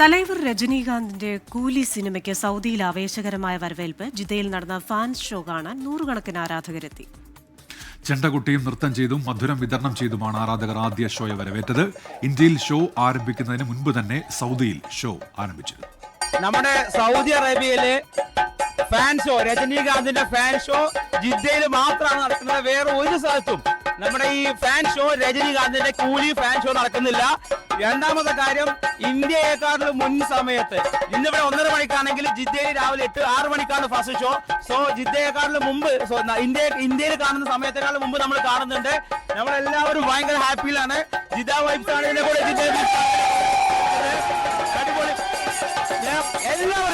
തലൈവർ രജനീകാന്തിന്റെ കൂലി സിനിമയ്ക്ക് സൗദിയിൽ ആവേശകരമായ വരവേൽപ്പ്. ജിദ്ദയിൽ നടന്ന ഫാൻസ് ഷോ കാണാൻ നൂറുകണക്കിന് ആരാധകരെത്തി. ചെണ്ടകുട്ടിയും നൃത്തം ചെയ്തും മധുരം വിതരണം ചെയ്തുമാണ് ആരാധകർ ആദ്യ ഷോയെ വരവേറ്റത്. ഇന്ത്യയിൽ ഷോ ആരംഭിക്കുന്നതിന് മുൻപ് തന്നെ സൗദിയിൽ ഷോ ആരംഭിച്ചു നമ്മുടെ സൗദി അറേബ്യയിലെ ഫാൻ ഷോ രജനീകാന്തിന്റെ ഫാൻ ഷോ ജിദ്ദയിൽ മാത്രമാണ് നടക്കുന്നത്. വേറെ ഒരു സ്ഥലത്തും നമ്മുടെ ഈ ഫാൻ ഷോ രജനീകാന്തിന്റെ കൂലി ഫാൻ ഷോ നടക്കുന്നില്ല. രണ്ടാമത്തെ കാര്യം ഇന്ത്യയെക്കാളും മുൻ സമയത്ത്. ഇന്നിവിടെ ഒന്നര മണിക്കാണെങ്കിൽ ജിദ്ദയിൽ രാവിലെ എട്ട് ആറ് മണിക്കാണ് ഫസ്റ്റ് ഷോ സോ ജിദ്ദയെക്കാളും മുമ്പ് സോ ഇന്ത്യ ഇന്ത്യയിൽ കാണുന്ന സമയത്തെക്കാളും മുമ്പ് നമ്മൾ കാണുന്നുണ്ട്. നമ്മളെല്ലാവരും ഭയങ്കര ഹാപ്പിയിലാണ് ജിദ്ദ വൈബ്സ് ആണ് ഇതിന്റെ കൂടെ. എല്ലാവരും